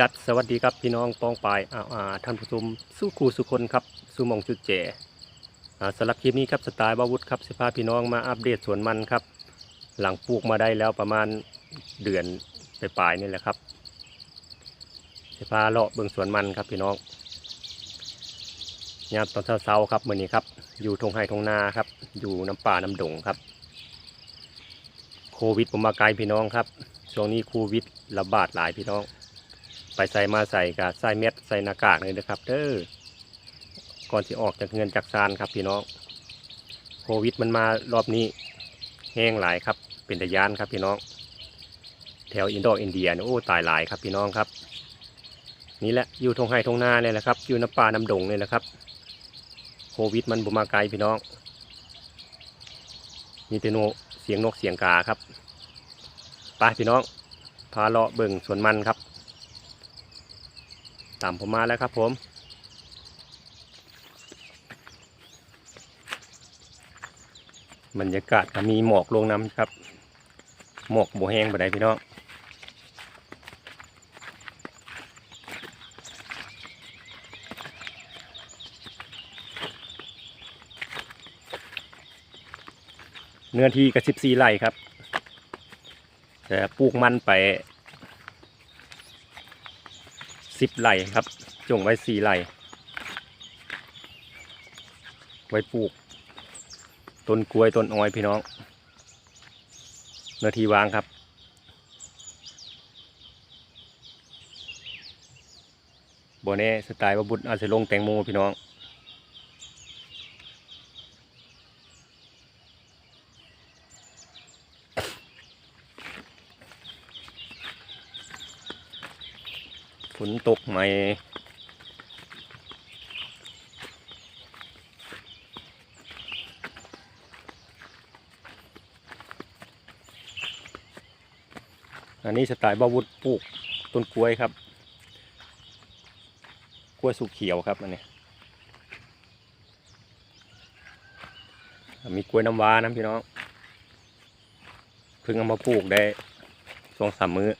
ดัดสวัสดีครับพี่น้องปองปายอ่าอาท่านผู้ชมสู้ครูสุคนครับสู้มองจุดเจอ่าสำหรับคลิปนี้ครับสไตล์บาวุธครับสิพาพี่น้องมาอัปเดตสวนมันครับ หลังปลูกมาได้แล้วประมาณเดือนไปปลายๆนี่แหละครับสิพาเลาะเบิ่งสวนมันครับพี่น้องยามตอนเช้าๆครับมื้อนี้ครับ อยู่ทงไห้ทงนาครับ อยู่น้ำป่าน้ำดงครับ โควิดผมมาไกลพี่น้องครับช่วงนี้โควิดระบาดหลายพี่น้อง ไปใส่มาใส่กับใส่เม็ดใส่หน้ากากเลยนะครับเด้อก่อนที่ออกจากเงินจากซานครับพี่น้องโควิดมันมารอบนี้แห้งหลายครับ เป็นตะยานครับพี่น้อง แถวอินโดอินเดียโอ้ตายหลายครับพี่น้องครับ นี่แหละอยู่ทงไห้ทงนาเนี่ยแหละครับ อยู่น้ำป่าน้ำดงเนี่ยแหละครับ โควิดมันบุมาไกลพี่น้องมีแต่โนเสียงนกเสียงกาครับไปพี่น้องพาเลาะเบิ่งสวนมันครับ ตามผมมาแล้วครับผม บรรยากาศก็มีหมอกลงน้ำครับ หมอกโบแห้งบ่ได้พี่น้องเนื้อที่ก็สิบสี่ไร่ครับ แต่ปลูกมันไป สิบไร่ครับจงไว้สี่ไร่ไว้ปลูก ต้นกล้วยต้นอ้อยพี่น้องเนื้อที่วางครับโบเน่สไตล์ว่าบุตรอาจจะลงแตงโมพี่น้อง ตกไหมอันนี้สไตล์บาวุธปลูกต้นกล้วยครับ กล้วยสุกเขียวครับอันนี้ มีกล้วยน้ำว้านะพี่น้อง เพิ่งเอามาปลูกได้สองสามมื้อ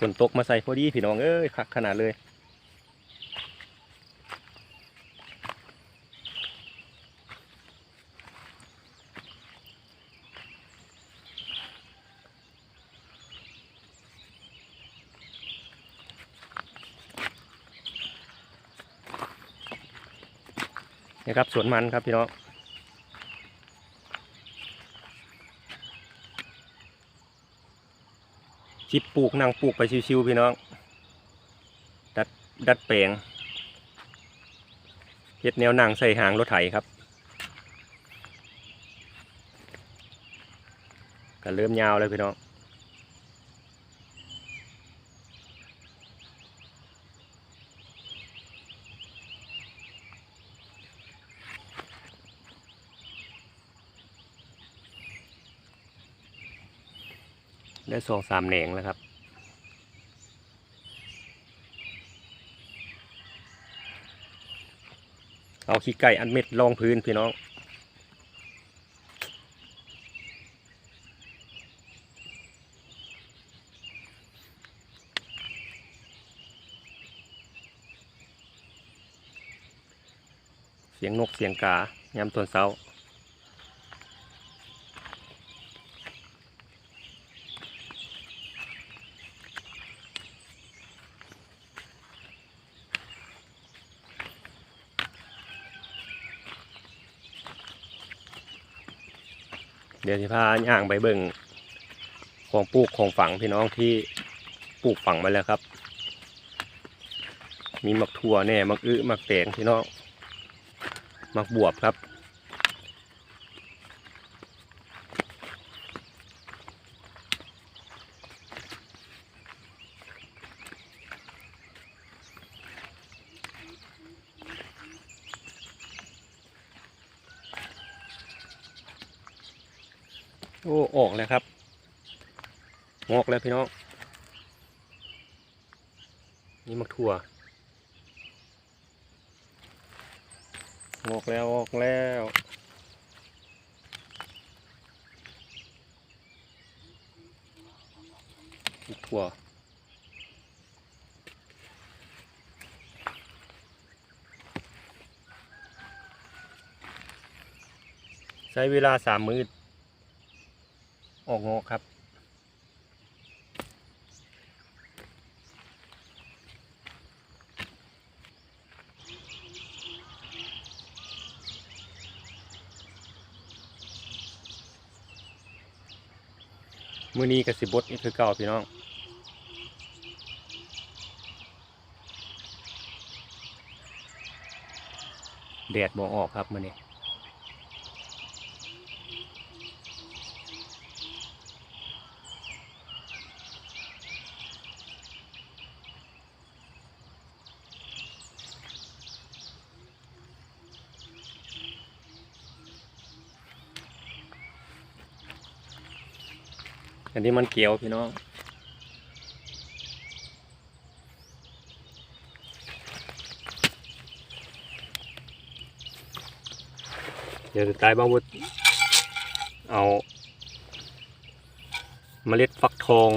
ฝนตกมาใส่พอดีพี่น้องเอ้ยคักขนาดเลยนี่ครับสวนมันครับพี่น้อง ชิปปลูกนั่งปลูกไปชิวๆพี่น้อง ดัดดัดแปลงเฮ็ดแนวนั่งใส่หางรถไถครับก็เริ่มยาวเลยพี่น้อง ได้สองสามแหนงแล้วครับ เอาขี้ไก่อันเม็ดรองพื้นพี่น้องเสียงนกเสียงกายามตอนเช้า เดี๋ยวที่พาย่างไปเบิ่งของปลูกของฝังพี่น้องที่ปลูกฝังมาแล้วครับ มีมักถั่วแน่มักอื้อมักแตงพี่น้องมักบวบครับ โอ้ออกแล้วครับงอกแล้วพี่น้อง นี่มักถั่วงอกแล้วออกแล้วถั่วใช้เวลาสามมือ โง่ครับ มือนี้กับสิบดนี่คือเก่าพี่น้องแดดบ่ออกครับมือนี้ อันนี้มันเกี่ยวพี่น้องเดี๋ยวสุดท้ายบ้าวุฒเอาเมล็ดฟักทอง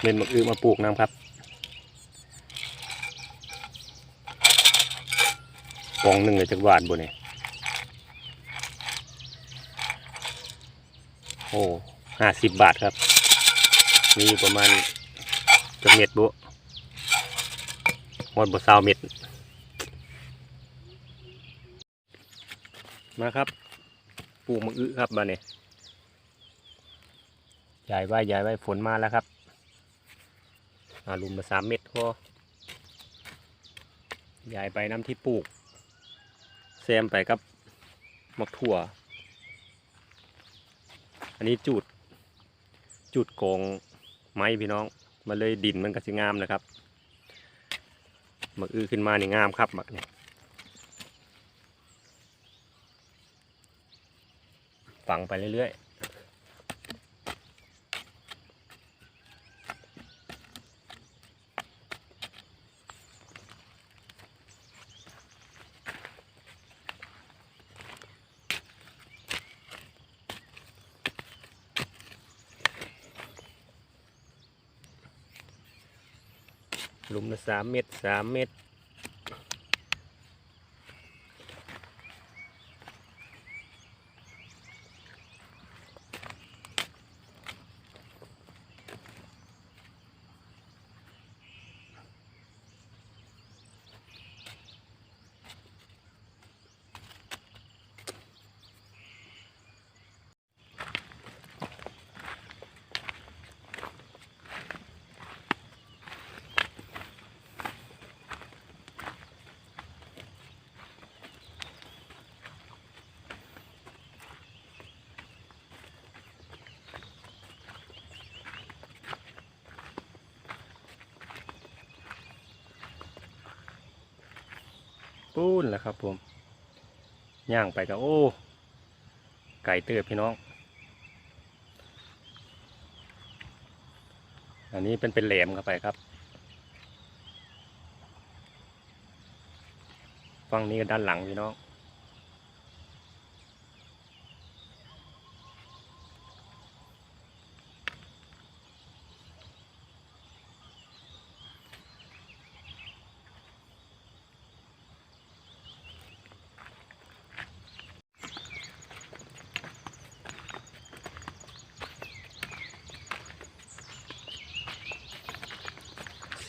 เม็ดมะอือมาปลูกนะครับกองหนึ่งเลยจากบาทบนนี่โอ้ห้าสิบบาทครับ มีอยู่ประมาณจะเม็ดบุหมดบ่ซาวเม็ด มาครับ ปลูกมะอึครับมาเนี่ยยายไว้ยายไว้ฝนมาแล้วครับอาลุมมาสามเม็ดพอยายไปน้ำที่ปลูกแซมไปกับมักถั่ว อันนี้จุด จุดโกงไม้พี่น้อง มาเลยดินมันก็สิงามนะครับมักอื้อขึ้นมานี่งามครับมักเนี่ยฝังไปเรื่อยๆห ลุมละสามเม็ดสามเม็ด ปูนแหละครับผมย่างไปก็โอ้ ไก่เตือพี่น้อง อันนี้เป็นเป็นแหลมเข้าไปครับฝั่งนี้ก็ด้านหลังพี่น้อง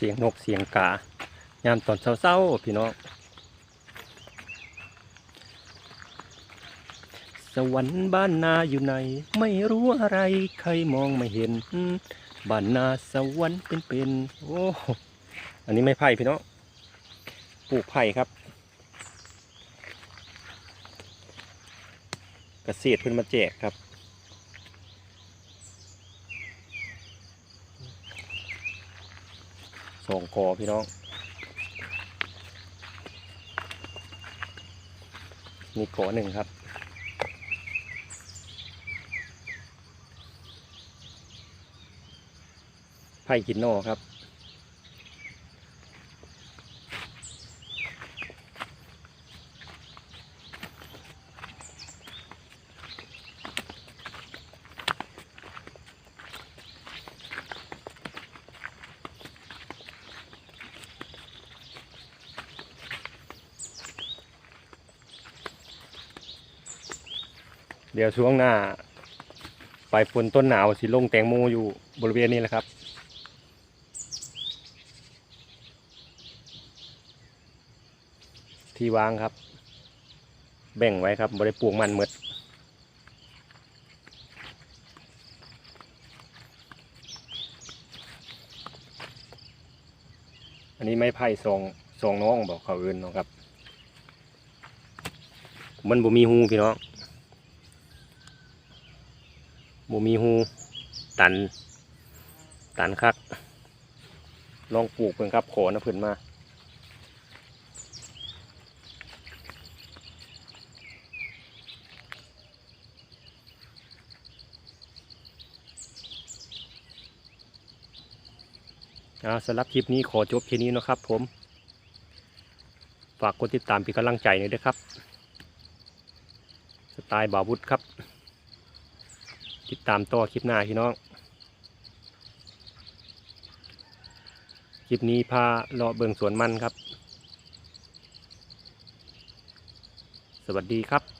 เสียงนกเสียงกายามตอนเศร้าๆพี่น้องสวรรค์บ้านนาอยู่ไหน ไม่รู้อะไรใครมองไม่เห็นบ้านนาสวรรค์เป็นๆโอ้อันนี้ไม่ไผ่พี่น้องปลูกไผ่ครับเกษตรเพิ่นมาแจกครับ สองกอพี่น้องมีกอหนึ่งครับ ไผ่กินนอครับ เดี๋ยวช่วงหน้าปลายฝนต้นหนาวสิลงแตงโมอยู่บริเวณนี้แหละครับ ที่วางครับ แบ่งไว้ครับบริปลูกมันหมดอันนี้ไม่ไผ่สองสองน้องบอกเขาอื่นนะครับ มันบ่มีหูพี่น้อง บ่มีหูตัน ตันคัก ลองปลูกเพิ่นครับขอนะเพิ่นมาอาสำหรับคลิปนี้ขอจบแค่นี้นะครับผม ฝากกดติดตามเป็นกำลังใจหน่อยด้วยครับ สไตล์บาวุธครับ ติดตามต่อคลิปหน้าพี่น้อง คลิปนี้พาเลาะเบิงสวนมันครับ สวัสดีครับ